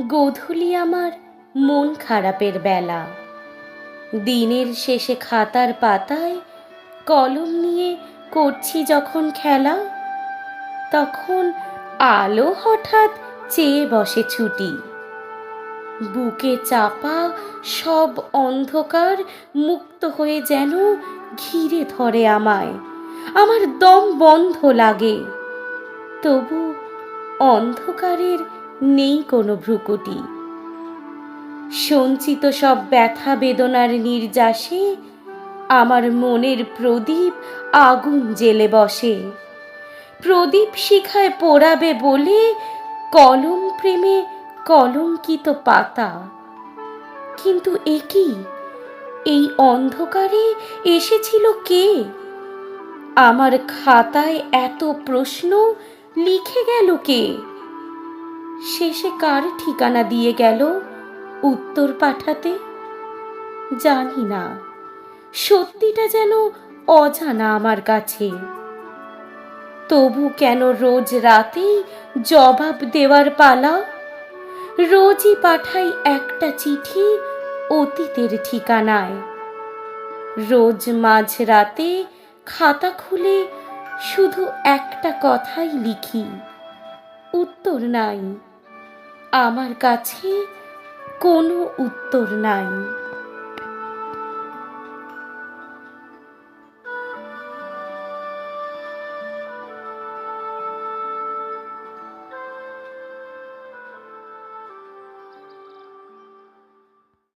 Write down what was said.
গোধূলি আমার মন খারাপের বেলা। দিনের শেষে খাতার পাতায় কলম নিয়ে করছি যখন খেলা, তখন আলো হঠাৎ চেয়ে বসে ছুটি। বুকে চাপা সব অন্ধকার মুক্ত হয়ে যেন ঘিরে ধরে আমায়। আমার দম বন্ধ লাগে। তবু অন্ধকারের নেই কোনো ভ্রুকুটি। সঞ্চিত সব ব্যথা বেদনার নির্যাসে আমার মনের প্রদীপ আগুন জেলে বসে। প্রদীপ শিখায় পোড়াবে বলে কলম প্রেমে কলঙ্কিত পাতা। কিন্তু একই এই অন্ধকারে এসেছিল কে? আমার খাতায় এত প্রশ্ন লিখে গেল কে? শেষে কার ঠিকানা দিয়ে গেল উত্তর পাঠাতে? জানি না। সত্যিটা যেন অজানা আমার কাছে। তবু কেন রোজ রাতেই জবাব দেওয়ার পালা? রোজই পাঠাই একটা চিঠি অতীতের ঠিকানায়। রোজ মাঝ রাতে খাতা খুলে শুধু একটা কথাই লিখি, উত্তর নাই। আমার কাছে কোনো উত্তর নাই।